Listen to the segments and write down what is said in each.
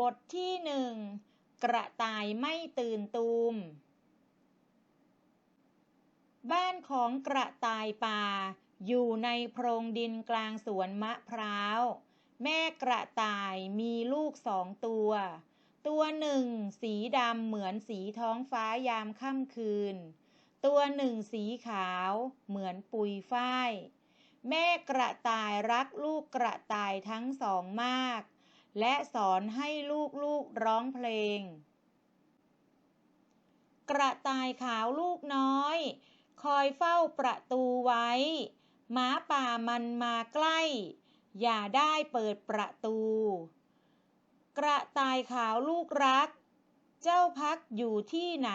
บทที่หนึ่งกระต่ายไม่ตื่นตูม บ้านของกระต่ายป่า อยู่ในโพรงดินกลางสวนมะพร้าว แม่กระต่ายมีลูกสองตัว ตัวหนึ่งสีดำเหมือนสีท้องฟ้ายามค่ำคืน ตัวหนึ่งสีขาวเหมือนปุยฝ้าย แม่กระต่ายรักลูกกระต่ายทั้งสองมาก และสอนให้ลูกๆร้องเพลง กระต่ายขาวลูกน้อย คอยเฝ้าประตูไว้ หมาป่ามันมาใกล้ อย่าได้เปิดประตู กระต่ายขาวลูกรัก เจ้าพักอยู่ที่ไหน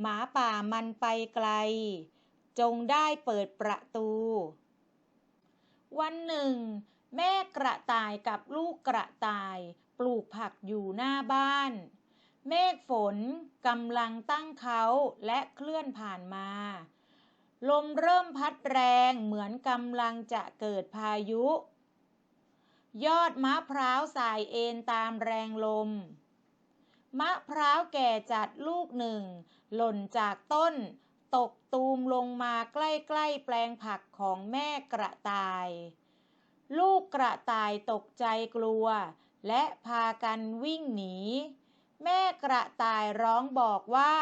หมาป่ามันไปไกล จงได้เปิดประตู วันหนึ่ง แม่กระต่ายกับลูกกระต่าย ปลูกผักอยู่หน้าบ้าน เมฆฝนกำลังตั้งเขาและเคลื่อนผ่านมา ลมเริ่มพัดแรงเหมือนกำลังจะเกิดพายุ ยอดมะพร้าวสายเอ็นตามแรงลม มะพร้าวแก่จัดลูกหนึ่ง หล่นจากต้น ตกตูมลงมาใกล้ๆแปลงผักของแม่กระต่าย ลูกกระต่ายตกใจกลัว และพากันวิ่งหนี แม่กระต่ายร้องบอกว่า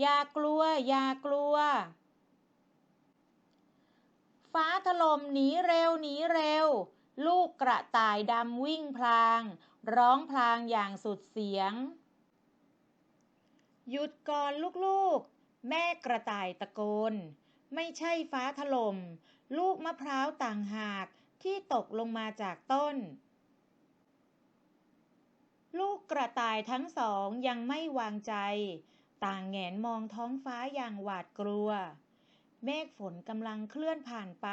อย่ากลัว อย่ากลัว ฟ้าถล่มหนีเร็วหนีเร็ว ลูกกระต่ายดำวิ่งพลาง ร้องพลางอย่างสุดเสียง หยุดก่อนลูกๆ แม่กระต่ายตะโกน ไม่ใช่ฟ้าถล่ม ลูกมะพร้าวต่างหาก ที่ตกลงมาจากต้น ลูกกระต่ายทั้งสองยังไม่วางใจ ต่างแงนมองท้องฟ้าอย่างหวาดกลัว เมฆฝนกำลังเคลื่อนผ่านไป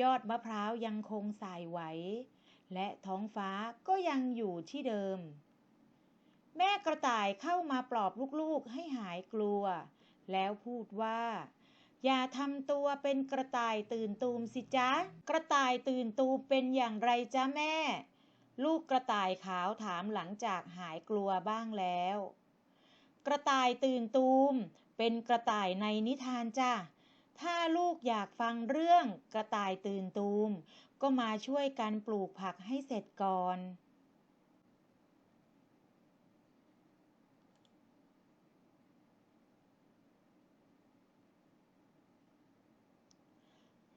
ยอดมะพร้าวยังคงสายไหว และท้องฟ้าก็ยังอยู่ที่เดิม แม่กระต่ายเข้ามาปลอบลูกๆให้หายกลัว แล้วพูดว่า อย่าทำตัวเป็นกระต่ายตื่นตูมสิจ๊ะ กระต่ายตื่นตูมเป็นอย่างไรจ๊ะแม่ ลูกกระต่ายขาวถามหลังจากหายกลัวบ้างแล้ว กระต่ายตื่นตูม เป็นกระต่ายในนิทานจ้ะ ถ้าลูกอยากฟังเรื่องกระต่ายตื่นตูม ก็มาช่วยกันปลูกผักให้เสร็จก่อน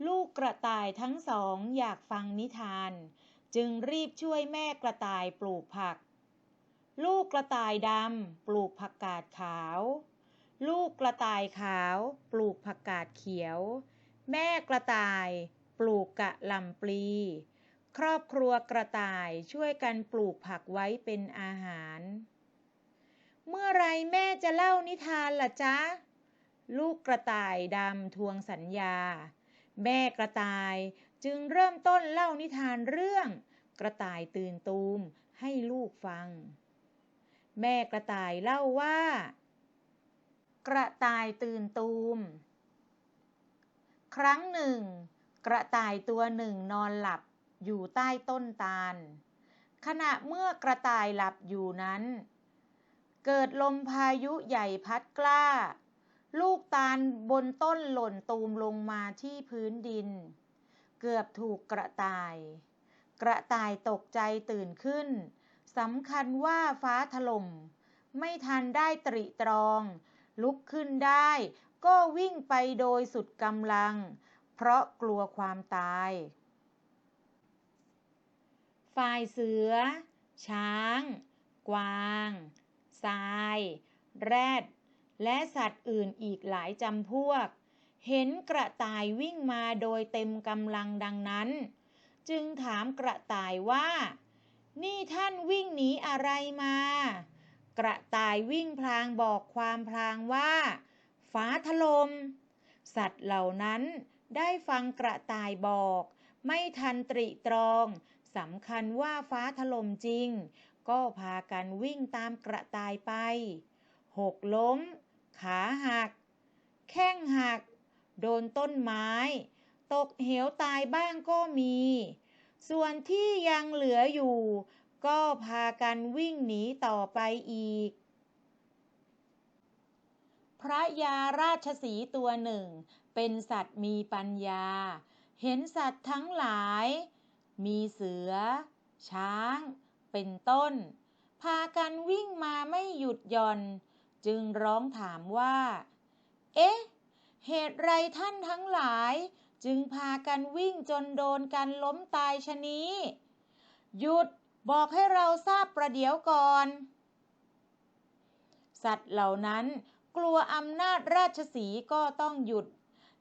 ลูกกระต่ายทั้งสองอยากฟังนิทาน จึงรีบช่วยแม่กระต่ายปลูกผัก ลูกกระต่ายดำปลูกผักกาดขาว ลูกกระต่ายขาวปลูกผักกาดเขียว แม่กระต่ายปลูกกะหล่ำปลี ครอบครัวกระต่ายช่วยกันปลูกผักไว้เป็นอาหาร เมื่อไรแม่จะเล่านิทานล่ะจ๊ะ ลูกกระต่ายดำทวงสัญญา แม่กระต่ายจึงเริ่มต้นเล่านิทานเรื่องกระต่ายตื่นตูมให้ลูกฟัง แม่กระต่ายเล่าว่า กระต่ายตื่นตูม ครั้งหนึ่ง กระต่ายตัวหนึ่งนอนหลับอยู่ใต้ต้นตาล ขณะเมื่อกระต่ายหลับอยู่นั้น เกิดลมพายุใหญ่พัดกล้า ลูกตาลบนต้นหล่นตูมลงมาที่พื้นดิน เกือบถูกกระต่าย กระต่ายตกใจตื่นขึ้นสำคัญว่าฟ้าถล่มไม่ทันได้ตริตรอง ลุกขึ้นได้ ก็วิ่งไปโดยสุดกำลัง เพราะกลัวความตาย ฝ่ายเสือ ช้าง กวางทราย แรด และสัตว์อื่นอีกหลายจำพวก เห็นกระต่ายวิ่งมาโดยเต็มกำลังดังนั้น จึงถามกระต่ายว่า นี่ท่านวิ่งหนีอะไรมา กระต่ายวิ่งพลางบอกความพลางว่าฟ้าถลม่มสัตว์เหล่านั้นได้ฟังกระต่ายบอก ไม่ทันตริตรองสำคัญว่าฟ้าถล่มจริง ก็พากันวิ่งตามกระต่ายไป หกล้ม ขาหัก แข้งหัก โดนต้นไม้ ตกเหวตายบ้างก็มี ส่วนที่ยังเหลืออยู่ ก็พากันวิ่งหนีต่อไปอีกพระยาราชสีตัวหนึ่ง เป็นสัตว์มีปัญญา เห็นสัตว์ทั้งหลาย มีเสือ ช้าง เป็นต้น พากันวิ่งมาไม่หยุดหย่อน จึงร้องถามว่า เอ๊ะ เหตุไรท่านทั้งหลาย จึงพากันวิ่งจนโดนกันล้มตายชะนี้ หยุดบอกให้เราทราบประเดี๋ยวก่อน สัตว์เหล่านั้นกลัวอำนาจราชสีก็ต้องหยุด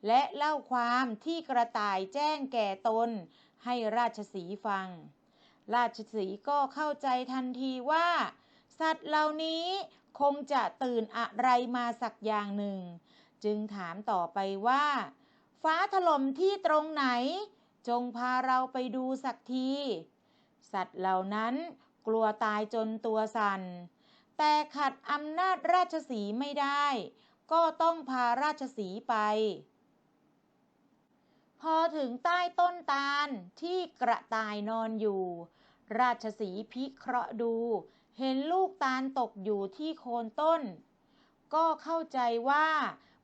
และเล่าความที่กระต่ายแจ้งแก่ตน ให้ราชสีฟัง ราชสีก็เข้าใจทันทีว่า สัตว์เหล่านี้คงจะตื่นอะไรมาสักอย่างหนึ่ง จึงถามต่อไปว่า ฟ้าถล่มที่ตรงไหน จงพาเราไปดูสักที สัตว์เหล่านั้นกลัวตายจนตัวสัน่นแต่ขัดอำนาจราชสีไม่ได้ ก็ต้องพาราชสีไป พอถึงใต้ต้นตาลที่กระต่ายนอนอยู่ ราชสีพิเคราะห์ดู เห็นลูกตาลตกอยู่ที่โคนต้น ก็เข้าใจว่า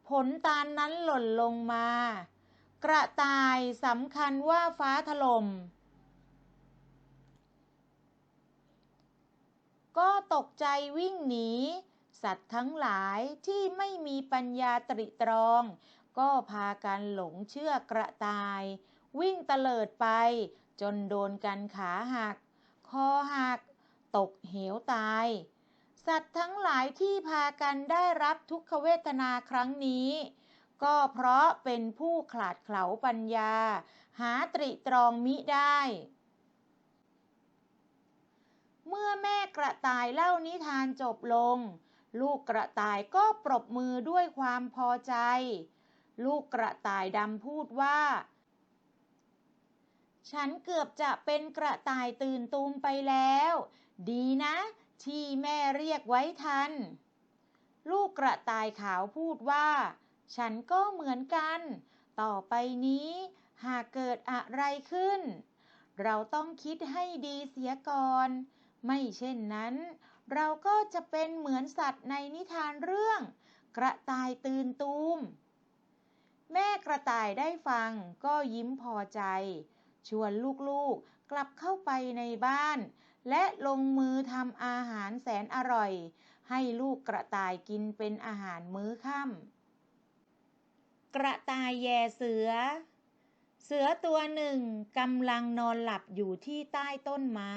ผลตาลนั้นหล่นลงมา กระต่ายสำคัญว่าฟ้าถลม่มก็ตกใจวิ่งหนี สัตว์ทั้งหลายที่ไม่มีปัญญาตริตรอง ก็พากันหลงเชื่อกระต่าย วิ่งเตลิดไป จนโดนกันขาหัก คอหัก ตกเหวตาย สัตว์ทั้งหลายที่พากันได้รับทุกขเวทนาครั้งนี้ ก็เพราะเป็นผู้ขาดเขลาปัญญา หาตริตรองมิได้ เมื่อแม่กระต่ายเล่านิทานจบลง ลูกกระต่ายก็ปรบมือด้วยความพอใจ ลูกกระต่ายดำพูดว่าฉันเกือบจะเป็นกระต่ายตื่นตูมไปแล้ว ดีนะ ที่แม่เรียกไว้ทัน ลูกกระต่ายขาวพูดว่า ฉันก็เหมือนกัน ต่อไปนี้ หากเกิดอะไรขึ้น เราต้องคิดให้ดีเสียก่อน ไม่เช่นนั้น เราก็จะเป็นเหมือนสัตว์ในนิทานเรื่อง กระต่ายตื่นตูม แม่กระต่ายได้ฟังก็ยิ้มพอใจ ชวนลูกๆกลับเข้าไปในบ้าน และลงมือทำอาหารแสนอร่อย ให้ลูกกระต่ายกินเป็นอาหารมื้อค่ำกระต่ายแย่เสือ เสือตัวหนึ่งกำลังนอนหลับอยู่ที่ใต้ต้นไม้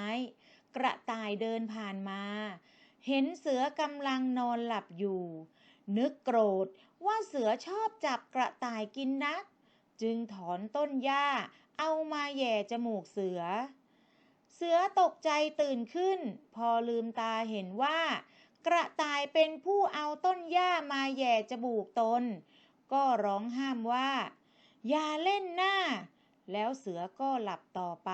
กระต่ายเดินผ่านมา เห็นเสือกำลังนอนหลับอยู่ นึกโกรธว่าเสือชอบจับกระต่ายกินนัก จึงถอนต้นหญ้าเอามาแย่จมูกเสือ เสือตกใจตื่นขึ้น พอลืมตาเห็นว่า กระต่ายเป็นผู้เอาต้นหญ้ามาแย่จมูกตน ก็ร้องห้ามว่า อย่าเล่นหน้า แล้วเสือก็หลับต่อไป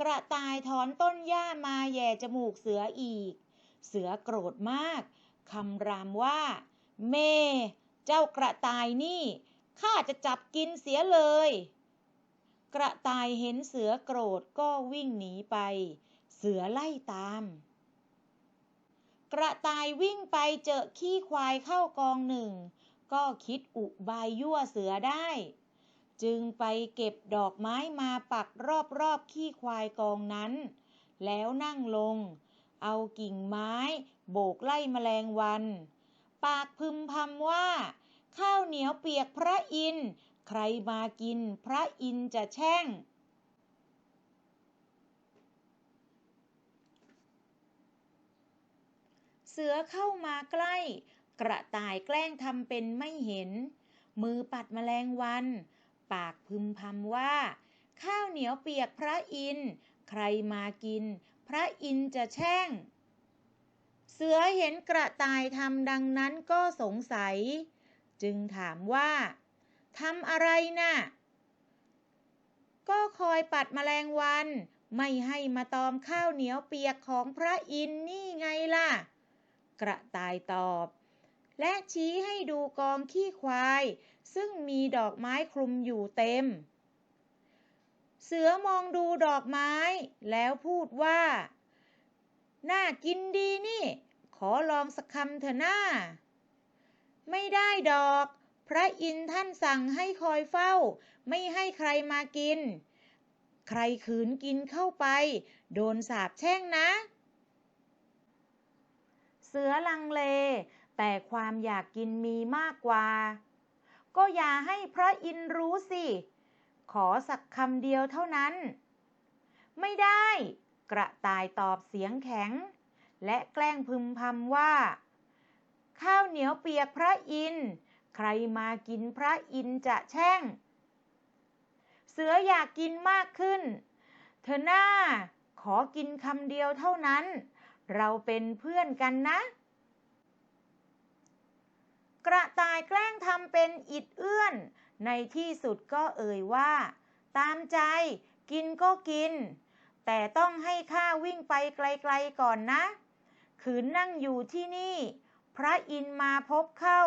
กระต่ายถอนต้นหญ้ามาแย่จมูกเสืออีก เสือโกรธมากคำรามว่า เม เจ้ากระต่ายนี่ข้าจะจับกินเสียเลย กระต่ายเห็นเสือโกรธก็วิ่งหนีไป เสือไล่ตาม กระต่ายวิ่งไปเจอขี้ควายเข้ากองหนึ่ง ก็คิดอุบายยั่วเสือได้ จึงไปเก็บดอกไม้มาปักรอบๆขี้ควายกองนั้น แล้วนั่งลง เอากิ่งไม้โบกไล่แมลงวัน ปากพึมพำว่า ข้าวเหนียวเปียกพระอินทร์ ใครมากิน พระอินจะแช่ง เสือเข้ามาใกล้ กระต่ายแกล้งทำเป็นไม่เห็น มือปัดแมลงวัน ปากพึมพำว่า ข้าวเหนียวเปียกพระอิน ใครมากิน พระอินจะแช่ง เสือเห็นกระต่ายทำดังนั้นก็สงสัย จึงถามว่า ทำอะไรนะ่ะ ก็คอยปัดแมลงวัน ไม่ให้มาตอมข้าวเหนียวเปียกของพระอินนี่ไงล่ะ กระต่ายตอบ และชี้ให้ดูกองขี้ควาย ซึ่งมีดอกไม้คลุมอยู่เต็ม เสืเสือมองดูดอกไม้ แล้วพูดว่า น่ากินดีนี่ ขอลองสักคำเถอะหน้า ไม่ได้ดอก พระอินทร์ท่านสั่งให้คอยเฝ้า ไม่ให้ใครมากิน ใครขืนกินเข้าไป โดนสาปแช่งนะ เสือลังเล แต่ความอยากกินมีมากกว่า ก็อย่าให้พระอินทร์รู้สิ ขอสักคำเดียวเท่านั้น ไม่ได้ กระต่ายตอบเสียงแข็ง และแกล้งพึมพำว่า ข้าวเหนียวเปียกพระอินทร์ ใครมากินพระอินจะแช่ง เสืออยากกินมากขึ้น เธอหน้า ขอกินคำเดียวเท่านั้น เราเป็นเพื่อนกันนะ กระต่ายแกล้งทำเป็นอิดเอื้อน ในที่สุดก็เอ่ยว่า ตามใจ กินก็กิน แต่ต้องให้ข้าวิ่งไปไกลๆก่อนนะขืนนั่งอยู่ที่นี่ พระอินมาพบเข้า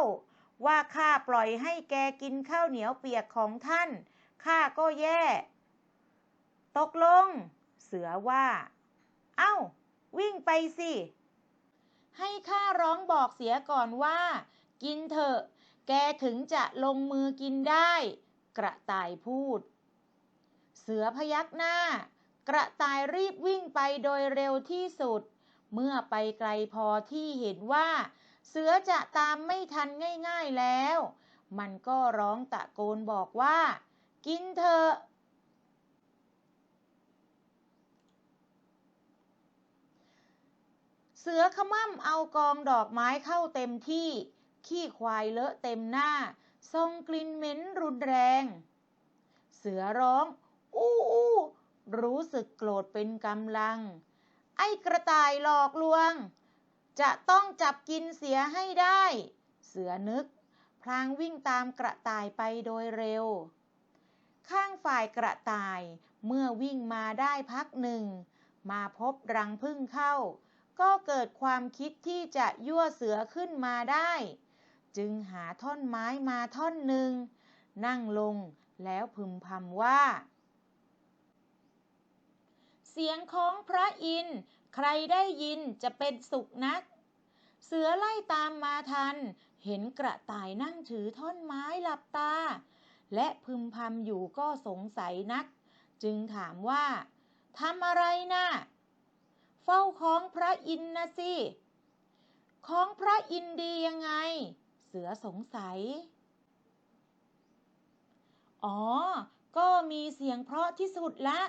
ว่าข้าปล่อยให้แกกินข้าวเหนียวเปียกของท่าน ข้าก็แย่ ตกลง เสือว่า เอ้า วิ่งไปสิ ให้ข้าร้องบอกเสียก่อนว่า กินเถอะ แกถึงจะลงมือกินได้ กระต่ายพูด เสือพยักหน้า กระต่ายรีบวิ่งไปโดยเร็วที่สุด เมื่อไปไกลพอที่เห็นว่า เสือจะตามไม่ทันง่ายๆแล้ว มันก็ร้องตะโกนบอกว่า กินเถอะเสือขมั่มเอากองดอกไม้เข้าเต็มที่ ขี้ควายเลอะเต็มหน้าทรงกลิ่นเหม็นรุนแรง เสือร้อง อู้อู้รู้สึกโกรธเป็นกำลัง ไอ้กระต่ายหลอกลวง จะต้องจับกินเสียให้ได้ เสือนึก พลางวิ่งตามกระต่ายไปโดยเร็ว ข้างฝ่ายกระต่ายเมื่อวิ่งมาได้พักหนึ่ง มาพบรังพึ่งเข้า ก็เกิดความคิดที่จะยั่วเสือขึ้นมาได้ จึงหาท่อนไม้มาท่อนหนึ่ง นั่งลงแล้วพึมพำว่าเสียงของพระอินทร์ ใครได้ยินจะเป็นสุขนัก เสือไล่ตามมาทัน เห็นกระต่ายนั่งถือท่อนไม้หลับตา และพึมพำอยู่ก็สงสัยนัก จึงถามว่าทำอะไรนะ่ะเฝ้าของพระอินทร์นะสิของพระอินทร์ดียังไง เสือสงสัย อ๋อ ก็มีเสียงเพราะที่สุดละ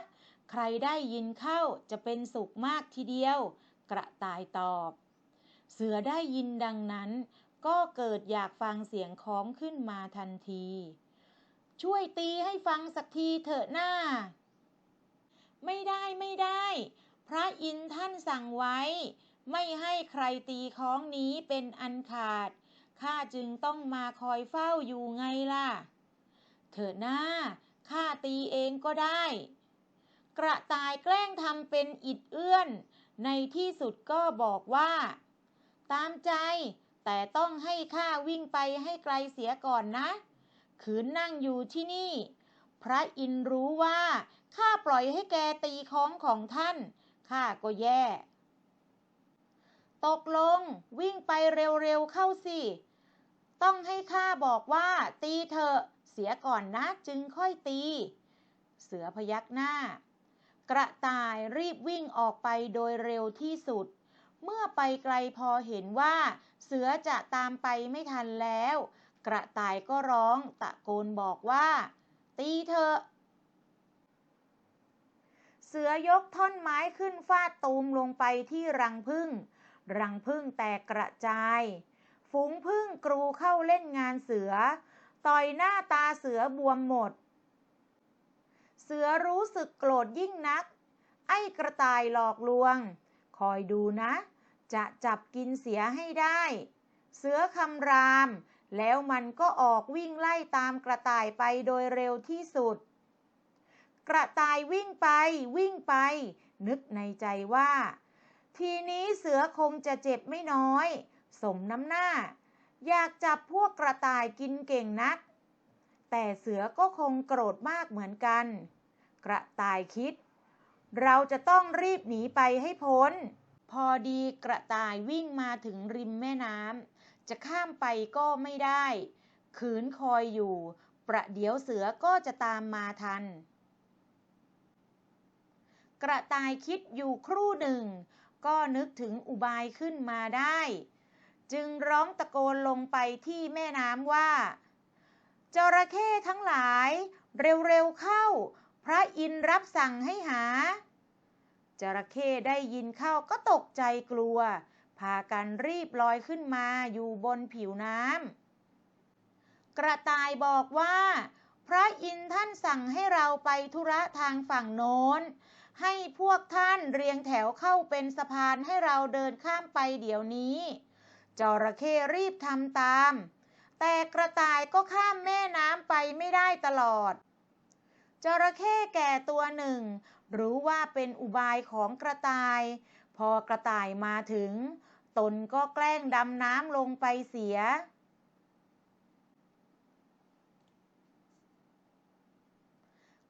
ใครได้ยินเข้าจะเป็นสุขมากทีเดียว กระต่ายตอบ เสือได้ยินดังนั้น ก็เกิดอยากฟังเสียงคล้องขึ้นมาทันที ช่วยตีให้ฟังสักทีเถอะหน้า ไม่ได้ไม่ได้ พระอินทร์ท่านสั่งไว้ ไม่ให้ใครตีคล้องนี้เป็นอันขาดข้าจึงต้องมาคอยเฝ้าอยู่ไงล่ะ เถอะหน้าข้าตีเองก็ได้ กระต่ายแกล้งทำเป็นอิดเอื้อน ในที่สุดก็บอกว่า ตามใจ แต่ต้องให้ข้าวิ่งไปให้ไกลเสียก่อนนะ ขืนนั่งอยู่ที่นี่ พระอินร์รู้ว่าข้าปล่อยให้แกตีค้องของท่าน ข้าก็แย่ ตกลงวิ่งไปเร็วๆเข้าสิ ต้องให้ข้าบอกว่า ตีเถอะเสียก่อนนะจึงค่อยตี เสือพยักหน้า กระต่ายรีบวิ่งออกไปโดยเร็วที่สุด เมื่อไปไกลพอเห็นว่า เสือจะตามไปไม่ทันแล้ว กระต่ายก็ร้องตะโกนบอกว่า ตีเถอเสือยกท่อนไม้ขึ้นฟาดตูมลงไปที่รังพึ่ง รังพึ่งแตกกระจาย ฝูงพึ่งกรูเข้าเล่นงานเสือ ต่อยหน้าตาเสือบวมหมด เสือรู้สึกโกรธยิ่งนัก ไอ้กระต่ายหลอกลวง คอยดูนะ จะจับกินเสียให้ได้ เสือคำราม แล้วมันก็ออกวิ่งไล่ตามกระต่ายไปโดยเร็วที่สุด กระต่ายวิ่งไปวิ่งไป นึกในใจว่า ทีนี้เสือคงจะเจ็บไม่น้อย สมน้ำหน้า อยากจับพวกกระต่ายกินเก่งนัก แต่เสือก็คงโกรธมากเหมือนกัน กระต่ายคิด เราจะต้องรีบหนีไปให้พ้น พอดีกระต่ายวิ่งมาถึงริมแม่น้ำจะข้ามไปก็ไม่ได้ ขืนคอยอยู่ ประเดี๋ยวเสือก็จะตามมาทัน กระต่ายคิดอยู่ครู่หนึ่ง ก็นึกถึงอุบายขึ้นมาได้ จึงร้องตะโกนลงไปที่แม่น้ำว่า จระเข้ทั้งหลาย เร็วๆเข้า พระอินทร์รับสั่งให้หา จระเข้ได้ยินเข้าก็ตกใจกลัว พากันรีบลอยขึ้นมาอยู่บนผิวน้ำกระต่ายบอกว่า พระอินทร์ท่านสั่งให้เราไปธุระทางฝั่งโน้น ให้พวกท่านเรียงแถวเข้าเป็นสะพานให้เราเดินข้ามไปเดี๋ยวนี้จระเข้รีบทำตาม แต่กระต่ายก็ข้ามแม่น้ำไปไม่ได้ตลอด จระเข้แก่ตัวหนึ่ง รู้ว่าเป็นอุบายของกระต่าย พอกระต่ายมาถึง ตนก็แกล้งดำน้ำลงไปเสีย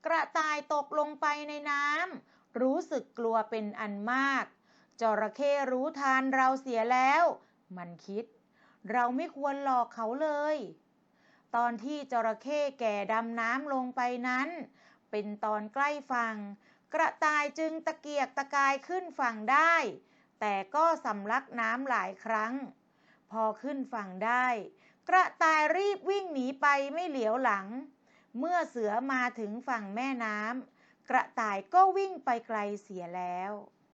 กระต่ายตกลงไปในน้ำรู้สึกกลัวเป็นอันมาก จระเข้รู้ทานเราเสียแล้ว มันคิด เราไม่ควรหลอกเขาเลย ตอนที่จระเข้แก่ดำน้ำลงไปนั้น เป็นตอนใกล้ฝั่ง กระต่ายจึงตะเกียกตะกายขึ้นฝั่งได้ แต่ก็สำลักน้ำหลายครั้ง พอขึ้นฝั่งได้ กระต่ายรีบวิ่งหนีไปไม่เหลียวหลัง เมื่อเสือมาถึงฝั่งแม่น้ำกระต่ายก็วิ่งไปไกลเสียแล้ว